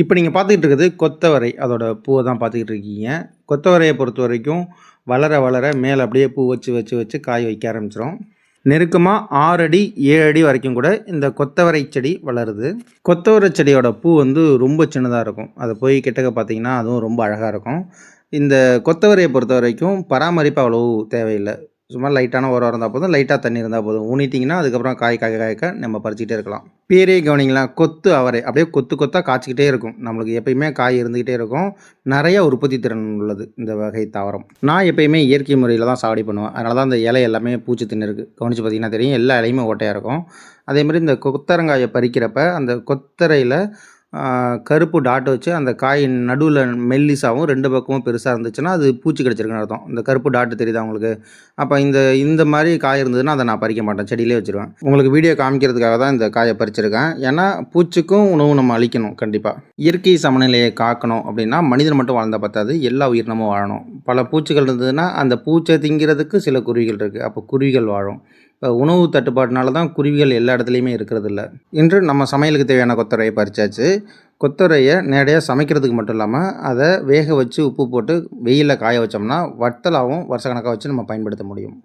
இப்போ நீங்கள் பார்த்துக்கிட்டு இருக்கிறது கொத்தவரை அதோட பூவை தான் பார்த்துக்கிட்டு இருக்கீங்க. கொத்தவரையை பொறுத்த வரைக்கும் வளர வளர மேலே அப்படியே பூ வச்சு வச்சு வச்சு காய் வைக்க ஆரம்பிச்சிடும் நெருக்கமாக ஆறு அடி ஏழு அடி வரைக்கும் கூட இந்த கொத்தவரை செடி வளருது. கொத்தவரை செடியோட பூ வந்து ரொம்ப சின்னதாக இருக்கும். அதை போய் கிட்டக்க பார்த்தீங்கன்னா அதுவும் ரொம்ப அழகாக இருக்கும். இந்த கொத்தவரையை பொறுத்த வரைக்கும் பராமரிப்பு அவ்வளவு தேவையில்லை. சும்மா லைட்டான உரம் இருந்தால் போதும் லைட்டாக தண்ணி இருந்தால் போதும். ஊனிட்டிங்கன்னா அதுக்கப்புறம் காய் காய்க்க காய்க்க நம்ம பறிச்சிக்கிட்டே இருக்கலாம். பேரே கவனிங்களா? கொத்து அவரை. அப்படியே கொத்து கொத்தாக காய்ச்சிக்கிட்டே இருக்கும். நம்மளுக்கு எப்பயுமே காய் இருந்துக்கிட்டே இருக்கும். நிறைய உற்பத்தி திறன் உள்ளது இந்த வகை தாவரம். நான் எப்பயுமே இயற்கை முறையில் தான் சாவடி பண்ணுவேன். அதனால தான் இந்த இலை எல்லாமே பூச்சி தின்னு இருக்குது கவனித்து பார்த்தீங்கன்னா தெரியும். எல்லா இலையுமே ஓட்டையாக இருக்கும். அதேமாதிரி இந்த கொத்தரங்காயை பறிக்கிறப்ப அந்த கொத்தரையில் கருப்பு டாட் வச்சு அந்த காயின் நடுவில் மெல்லிசாகவும் ரெண்டு பக்கமும் பெருசாக இருந்துச்சுன்னா அது பூச்சி கிடச்சிருக்குன்னு அர்த்தம். இந்த கருப்பு டாட்டு தெரியுதா உங்களுக்கு? அப்போ இந்த இந்த மாதிரி காய் இருந்ததுன்னா அதை நான் பறிக்க மாட்டேன். செடியிலே வச்சுருவேன். உங்களுக்கு வீடியோ காமிக்கிறதுக்காக தான் இந்த காயை பறிச்சிருக்கேன். ஏன்னா பூச்சிக்கும் உணவு நம்ம அழிக்கணும் கண்டிப்பாக இயற்கை சமநிலையை காக்கணும் அப்படின்னா மனிதன் மட்டும் வாழ்ந்தால் பத்தாது எல்லா உயிரினமும் வாழணும். பல பூச்சிகள் இருந்ததுன்னா அந்த பூச்சை திங்கிறதுக்கு சில குருவிகள் இருக்குது அப்போ குருவிகள் வாழும். உணவு தட்டுப்பாட்டினால தான் குருவிகள் எல்லா இடத்துலையுமே இருக்கிறது இல்லை இன்று நம்ம சமையலுக்கு தேவையான கொத்தரையை பறிச்சாச்சு. கொத்தரையை நேரடியாக சமைக்கிறதுக்கு மட்டும் இல்லாமல் அதை வேக வச்சு உப்பு போட்டு வெயிலில் காய வச்சோம்னா வட்டலாகவும் வருஷக்கணக்காக வச்சு நம்ம பயன்படுத்த முடியும்.